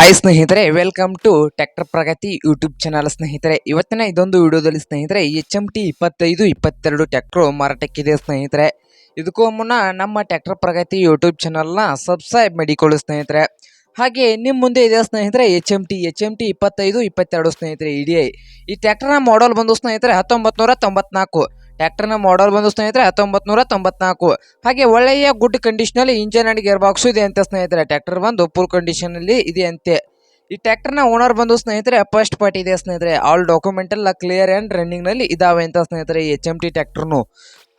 Hi ಸ್ನೇಹಿತರೆ welcome to tractor Pragati YouTube channel ಸ್ನೇಹಿತರೆ. ಇವತ್ತಿನ ಇದೊಂದು ವಿಡಿಯೋದಲ್ಲಿ ಸ್ನೇಹಿತರೆ ಎಚ್ ಎಂ ಟಿ ಇಪ್ಪತ್ತೈದು, ಇಪ್ಪತ್ತೆರಡು ಟ್ಯಾಕ್ಟ್ರು ಮಾರಾಟಕ್ಕಿದೆ ಸ್ನೇಹಿತರೆ. ಇದಕ್ಕೂ ಮುನ್ನ ನಮ್ಮ ಟ್ಯಾಕ್ಟರ್ ಪ್ರಗತಿ ಯೂಟ್ಯೂಬ್ ಚಾನಲ್ನ ಸಬ್ಸ್ಕ್ರೈಬ್ ಮಾಡಿಕೊಳ್ಳಿ ಸ್ನೇಹಿತರೆ. ಹಾಗೆ ನಿಮ್ಮ ಮುಂದೆ ಇದೆ ಸ್ನೇಹಿತರೆ H M T H M T ಇಪ್ಪತ್ತೈದು, ಇಪ್ಪತ್ತೆರಡು ಸ್ನೇಹಿತರೆ ಇಡಿ ಈ ಟ್ರ್ಯಾಕ್ಟರ್ನ ಮಾಡಲ್ ಬಂದು ಸ್ನೇಹಿತರೆ ಹತ್ತೊಂಬತ್ತು ನೂರ ತೊಂಬತ್ನಾಲ್ಕು. ಟ್ಯಾಕ್ಟರ್ನ ಮಾಡಲ್ ಬಂದು ಸ್ನೇಹಿತರೆ ಹತ್ತೊಂಬತ್ತು ನೂರ ತೊಂಬತ್ನಾಲ್ಕು. ಹಾಗೆ ಒಳ್ಳೆಯ ಗುಡ್ ಕಂಡೀಷನಲ್ಲಿ ಇಂಜನ್ ಆ್ಯಂಡ್ ಗೇರ್ ಬಾಕ್ಸು ಇದೆ ಅಂತ ಸ್ನೇಹಿತರೆ. ಟ್ಯಾಕ್ಟರ್ ಬಂದು ಫುಲ್ ಕಂಡೀಷನಲ್ಲಿ ಇದೆ ಅಂತೆ. ಈ ಟ್ಯಾಕ್ಟರ್ನ ಓನರ್ ಬಂದು ಸ್ನೇಹಿತರೆ ಫಸ್ಟ್ ಪಾರ್ಟಿ ಇದೆ ಸ್ನೇಹಿತರೆ. ಆಲ್ ಡಾಕ್ಯುಮೆಂಟ್ ಎಲ್ಲ ಕ್ಲಿಯರ್ ಆ್ಯಂಡ್ ರನ್ನಿಂಗ್ನಲ್ಲಿ ಇದಾವೆ ಅಂತ ಸ್ನೇಹಿತರೆ ಎಚ್ ಎಂ ಟಿ ಟ್ಯಾಕ್ಟರ್ನು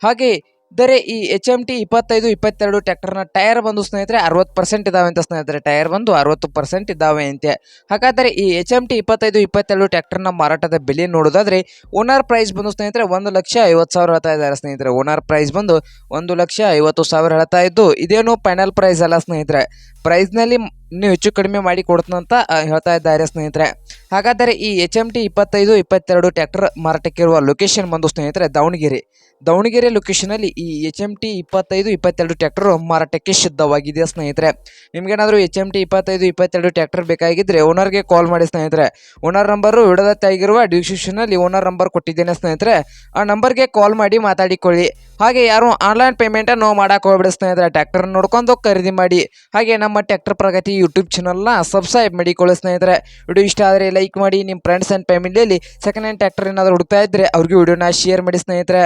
ಹಾಗೆ ಇದರೆ ಈ ಎಚ್ ಎಂ ಟಿ ಇಪ್ಪತ್ತೈದು, ಇಪ್ಪತ್ತೆರಡು ಟ್ಯಾಕ್ಟರ್ನ ಟೈರ್ ಬಂದು ಸ್ನೇಹಿತರೆ ಅರವತ್ತು ಪರ್ಸೆಂಟ್ ಇದಾವೆ ಅಂತ ಸ್ನೇಹಿತರೆ. ಟೈರ್ ಬಂದು ಅರವತ್ತು ಪರ್ಸೆಂಟ್ ಇದ್ದಾವೆ ಅಂತೆ. ಹಾಗಾದರೆ ಈ ಎಚ್ ಎಂ ಟಿ ಇಪ್ಪತ್ತೈದು, ಇಪ್ಪತ್ತೆರಡು ಟ್ಯಾಕ್ಟರ್ನ ಮಾರಾಟದ ಬೆಲೆ ನೋಡೋದಾದ್ರೆ ಓನರ್ ಪ್ರೈಸ್ ಬಂದು ಸ್ನೇಹಿತರೆ ಒಂದು ಲಕ್ಷ ಐವತ್ತು ಸಾವಿರ ಹೇಳ್ತಾ ಇದ್ದಾರೆ ಸ್ನೇಹಿತರೆ. ಓನರ್ ಪ್ರೈಸ್ ಬಂದು ಒಂದು ಲಕ್ಷ ಐವತ್ತು ಸಾವಿರ ಹೇಳ್ತಾ ಇದ್ದು ಇದೇನು ಫೈನಲ್ ಪ್ರೈಸ್ ಅಲ್ಲ ಸ್ನೇಹಿತರೆ. ಪ್ರೈಸ್ನಲ್ಲಿ ಇನ್ನೂ ಹೆಚ್ಚು ಕಡಿಮೆ ಮಾಡಿ ಕೊಡ್ತಂತ ಹೇಳ್ತಾ ಇದ್ದಾರೆ ಸ್ನೇಹಿತರೆ. ಹಾಗಾದರೆ ಈ ಎಚ್ ಎಂ ಟಿ ಇಪ್ಪತ್ತೈದು, ಇಪ್ಪತ್ತೆರಡು ಟ್ಯಾಕ್ಟರ್ ಮಾರಾಟಕ್ಕಿರುವ ಲೊಕೇಶನ್ ಬಂದು ಸ್ನೇಹಿತರೆ, ದಾವಣಗೆರೆ. ದಾವಣಗೆರೆ ಲೊಕೇಶನಲ್ಲಿ ಈ ಎಚ್ ಎಂ ಟಿ ಇಪ್ಪತ್ತೈದು, ಇಪ್ಪತ್ತೆರಡು ಟ್ಯಾಕ್ಟರ್ ಮಾರಾಟಕ್ಕೆ ಸಿದ್ಧವಾಗಿದೆ ಸ್ನೇಹಿತರೆ? ನಿಮಗೇನಾದರೂ ಎಚ್ ಎಂ ಟಿ ಇಪ್ಪತ್ತೈದು, ಇಪ್ಪತ್ತೆರಡು ಟ್ಯಾಕ್ಟರ್ ಬೇಕಾಗಿದ್ದರೆ ಓನರ್ಗೆ ಕಾಲ್ ಮಾಡಿ ಸ್ನೇಹಿತರೆ. ಓನರ್ ನಂಬರು ವಿಡದತ್ತಾಗಿರುವ ಡಿಸ್ಕ್ರಿಪ್ಷನ್ ಡಿಸ್ಕ್ರಿಪ್ಷನಲ್ಲಿ ಓನರ್ ನಂಬರ್ ಕೊಟ್ಟಿದ್ದೇನೆ ಸ್ನೇಹಿತರೆ. ಆ ನಂಬರ್ಗೆ ಕಾಲ್ ಮಾಡಿ ಮಾತಾಡಿಕೊಳ್ಳಿ. ಹಾಗೆ ಯಾರು ಆನ್ಲೈನ್ ಪೇಮೆಂಟನ್ನು ಮಾಡೋಕೆ ಹೋಗ್ಬಿಡಿ ಸ್ನೇಹಿತರೆ. ಟ್ಯಾಕ್ಟರ್ ನೋಡ್ಕೊಂಡು ಖರೀದಿ ಮಾಡಿ. ಹಾಗೆ ನಮ್ಮ ಟ್ರ್ಯಾಕ್ಟರ್ ಪ್ರಗತಿ ಯೂಟ್ಯೂಬ್ ಚಾನಲ್ನ ಸಬ್ಸ್ಕ್ರೈಬ್ ಮಾಡಿಕೊಳ್ಳಿ ಸ್ನೇಹಿತರೆ. ವಿಡಿಯೋ ಇಷ್ಟ ಆದರೆ ಲೈಕ್ ಮಾಡಿ ನಿಮ್ಮ ಫ್ರೆಂಡ್ಸ್ ಆ್ಯಂಡ್ ಫ್ಯಾಮಿಲಿಯಲ್ಲಿ ಸೆಕೆಂಡ್ ಹ್ಯಾಂಡ್ ಟ್ಯಾಕ್ಟರ್ ಏನಾದರೂ ಹುಡುಕ್ತಾ ಇದ್ದರೆ ಅವ್ರಿಗೂ ವಿಡಿಯೋನ ಶೇರ್ ಮಾಡಿ ಸ್ನೇಹಿತರೆ.